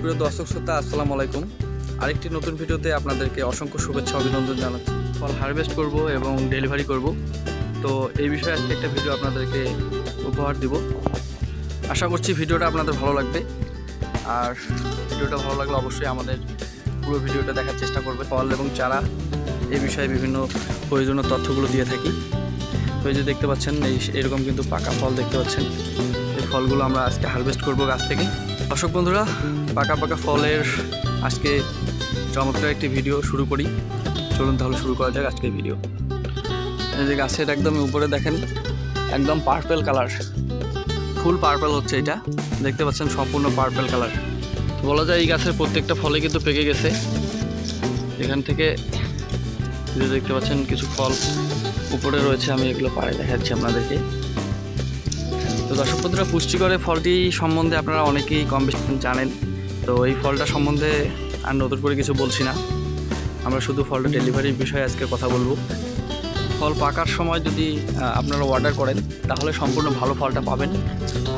সুপ্রিয় দর্শক শ্রোতা, আসসালামু আলাইকুম। আরেকটি নতুন ভিডিওতে আপনাদেরকে অসংখ্য শুভেচ্ছা, অভিনন্দন জানাচ্ছি। ফল হারভেস্ট করব এবং ডেলিভারি করব। তো এই বিষয়ে আজকে একটা ভিডিও আপনাদেরকে উপহার দিব। আশা করছি ভিডিওটা আপনাদের ভালো লাগবে। আর ভিডিওটা ভালো লাগলে অবশ্যই আমাদের পুরো ভিডিওটা দেখার চেষ্টা করবে ফল এবং চারা এই বিষয়ে বিভিন্ন প্রয়োজনীয় তথ্যগুলো দিয়ে থাকি। তো এই যে দেখতে পাচ্ছেন, এই এরকম কিন্তু পাকা ফল দেখতে পাচ্ছেন। এই ফলগুলো আমরা আজকে হারভেস্ট করব গাছ থেকে। দর্শক বন্ধুরা, পাকা পাকা ফলের আজকে চমৎকার একটি ভিডিও শুরু করি। চলুন তাহলে শুরু করা যাক আজকের ভিডিও। এই যে গাছের একদম উপরে দেখেন, একদম পার্পেল কালার ফুল পার্পেল হচ্ছে এটা। দেখতে পাচ্ছেন সম্পূর্ণ পার্পেল কালার বলা যায় এই গাছের প্রত্যেকটা ফলে কিন্তু পেকে গেছে। এখান থেকে দেখতে পাচ্ছেন কিছু ফল উপরে রয়েছে, আমি এগুলো পাড়ে দেখাচ্ছি আপনাদেরকে। তো দর্শক বন্ধুরা পুষ্টিকরে ফলটি সম্বন্ধে আপনারা অনেকেই কম বেশি জানেন। তো এই ফলটা সম্বন্ধে আর নতুন করে কিছু বলছি না। আমরা শুধু ফলটা ডেলিভারির বিষয়ে আজকে কথা বলব। ফল পাকার সময় যদি আপনারা অর্ডার করেন, তাহলে সম্পূর্ণ ভালো ফলটা পাবেন।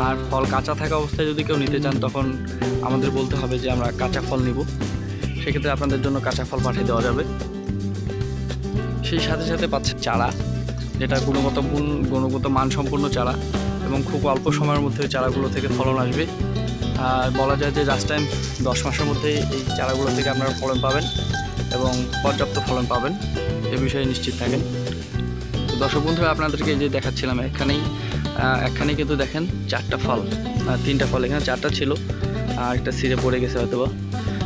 আর ফল কাঁচা থাকা অবস্থায় যদি কেউ নিতে চান, তখন আমাদের বলতে হবে যে আমরা কাঁচা ফল নিব। সেক্ষেত্রে আপনাদের জন্য কাঁচা ফল পাঠিয়ে দেওয়া যাবে। সেই সাথে সাথে পাচ্ছে চারা, যেটা গুণগত গুণ, গুণগত মানসম্পন্ন চারা। এবং খুব অল্প সময়ের মধ্যে চারাগুলো থেকে ফলন আসবে। আর বলা যায় যে লাস্ট টাইম দশ মাসের মধ্যে এই চারাগুলো থেকে আপনারা ফলন পাবেন এবং পর্যাপ্ত ফলন পাবেন। এ বিষয়ে নিশ্চিত থাকেন। তো দর্শক বন্ধুরা আপনাদেরকে যে দেখাচ্ছিলাম এখানেই আহ, এখানেই কিন্তু দেখেন চারটা ফল তিনটা ফল। এখানে চারটা ছিল আর একটা সিরে পড়ে গেছে হয়তো বা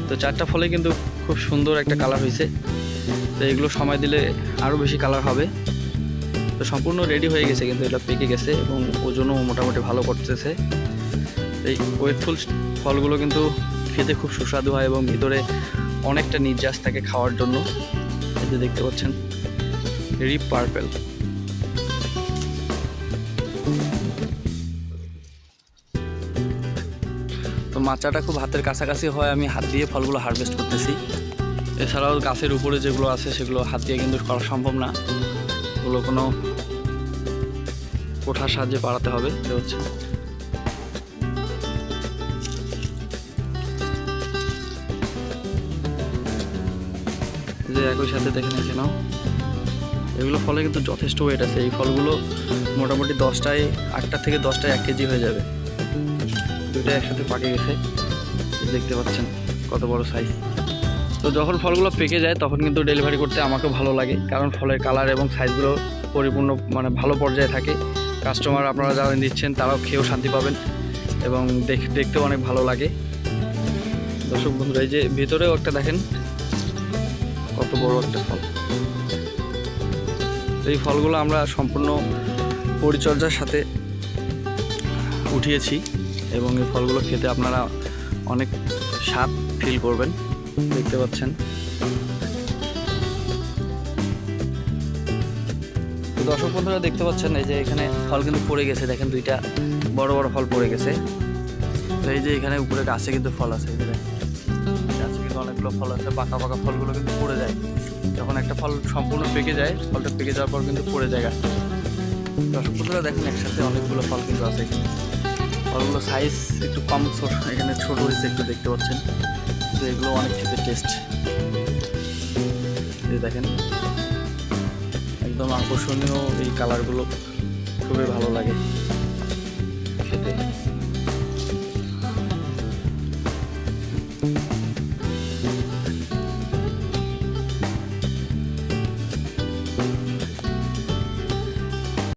তো চারটা ফলে কিন্তু খুব সুন্দর একটা কালার হয়েছে। তো এগুলো সময় দিলে আরও বেশি কালার হবে। তো সম্পূর্ণ রেডি হয়ে গেছে, কিন্তু এটা পেকে গেছে এবং ওজনও মোটামুটি ভালো করতেছে। এই ওয়েটফুল ফলগুলো কিন্তু খেতে খুব সুস্বাদু হয় এবং ভিতরে অনেকটা নির্যাস থাকে খাওয়ার জন্য। যে দেখতে পাচ্ছেন রিপ পার্পেল তো মাচাটা খুব হাতের কাছাকাছি হয়, আমি হাত দিয়ে ফলগুলো হারভেস্ট করতেছি। এছাড়াও গাছের উপরে যেগুলো আছে, সেগুলো হাত দিয়ে কিন্তু করা সম্ভব না। ওগুলো কোনো কোঠার সাহায্যে পাড়াতে হবে, এটা হচ্ছে। যে একই সাথে দেখে নিয়েছে নাও এগুলো ফলে কিন্তু যথেষ্ট ওয়েট আছে। এই ফলগুলো মোটামুটি দশটায়, আটটা থেকে দশটায় এক কেজি হয়ে যাবে। দুটো একসাথে পাকে গেছে। দেখতে পাচ্ছেন কত বড় সাইজ তো যখন ফলগুলো পেকে যায়, তখন কিন্তু ডেলিভারি করতে আমাকেও ভালো লাগে। কারণ ফলের কালার এবং সাইজগুলো পরিপূর্ণ মানে ভালো পর্যায়ে থাকে। কাস্টমার আপনারা যারা নিচ্ছেন, তারাও খেয়েও শান্তি পাবেন এবং দেখ, দেখতেও অনেক ভালো লাগে। দর্শক বন্ধুরা, এই যে ভেতরেও একটা দেখেন, কত বড় একটা ফল। এই ফলগুলো আমরা সম্পূর্ণ পরিচর্যার সাথে উঠিয়েছি এবং এই ফলগুলো খেতে আপনারা অনেক স্বাদ ফিল করবেন। দেখতে পাচ্ছেন। দর্শক বন্ধুরা দেখতে পাচ্ছেন, এই যে এখানে ফল কিন্তু পড়ে গেছে। দেখেন দুইটা বড় বড় ফল পড়ে গেছে। তো এই যে এখানে উপরে গাছে কিন্তু ফল আছে। গাছে কিন্তু অনেকগুলো ফল আছে, পাকা পাকা ফলগুলো কিন্তু পড়ে যায়। যখন একটা ফল সম্পূর্ণ পেকে যায়, ফলটা পেকে যাওয়ার পর কিন্তু পড়ে যায় গাছ দর্শক বন্ধুরা দেখেন, একসাথে অনেকগুলো ফল কিন্তু আছে ফলগুলো সাইজ একটু কম এখানে ছোট হয়েছে, একটু দেখতে পাচ্ছেন। তো এগুলো অনেক খেতে টেস্ট দেখেন একদম আকর্ষণীয় এই কালারগুলো খুবই ভালো লাগে খেতে।